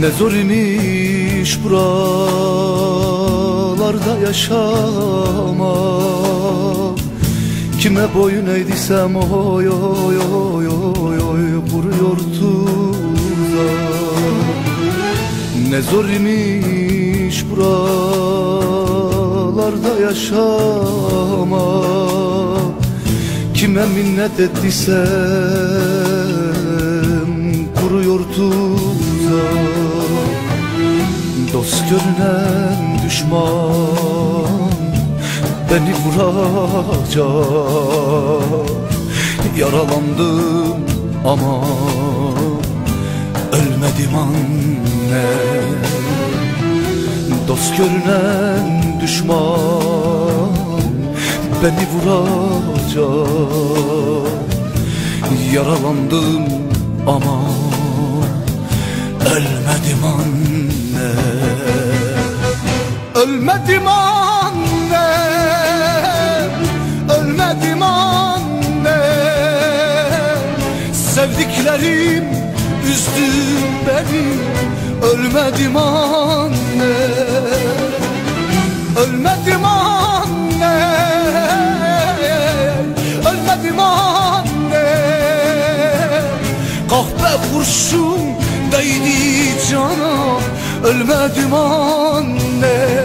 Ne zor imiş buralarda yaşama? Kime boyun eğdiysem oy oy oy oy oy vuruyor tuzak Ne zor imiş buralarda yaşama? Kime minnet ettiysem kuruyor tuzak Dost görünen düşman beni vuracak. Yaralandım ama ölmedim anne. Dost görünen düşman beni vuracak. Yaralandım ama ölmedim anne Ölmedim anne Ölmedim anne. Sevdiklerim üzdü beni Ölmedim anne. Ölmedim anne Ölmedim anne. Kahpe kurşun değdi cana Ölmedim anne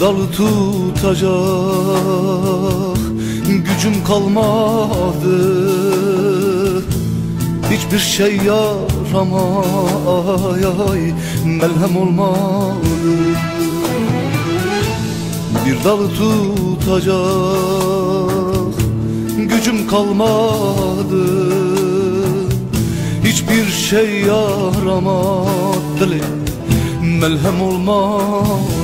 dalı tutacak gücüm kalmadı. Hiçbir şey yaramay melhem olmadı. Bir dalı tutacak gücüm kalmadı. Hiçbir şey yaramadı melhem olmadı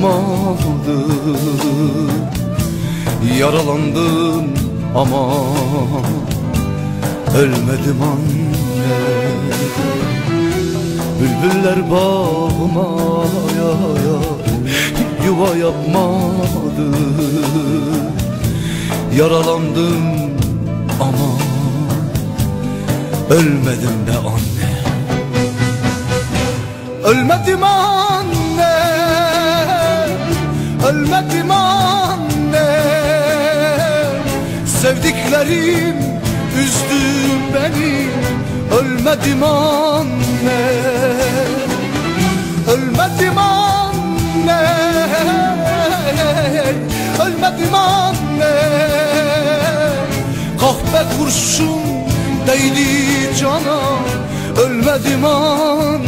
yapmadı Yaralandım ama ölmedim anne. Bülbüller bağıma ya ya yuva yapmadı. Yaralandım ama ölmedim de anne. Ölmedim anne Sevdiklerim üzdü beni Ölmedim anne. Ölmedim anne Ölmedim anne. Kahpe kurşun değdi cana Ölmedim anne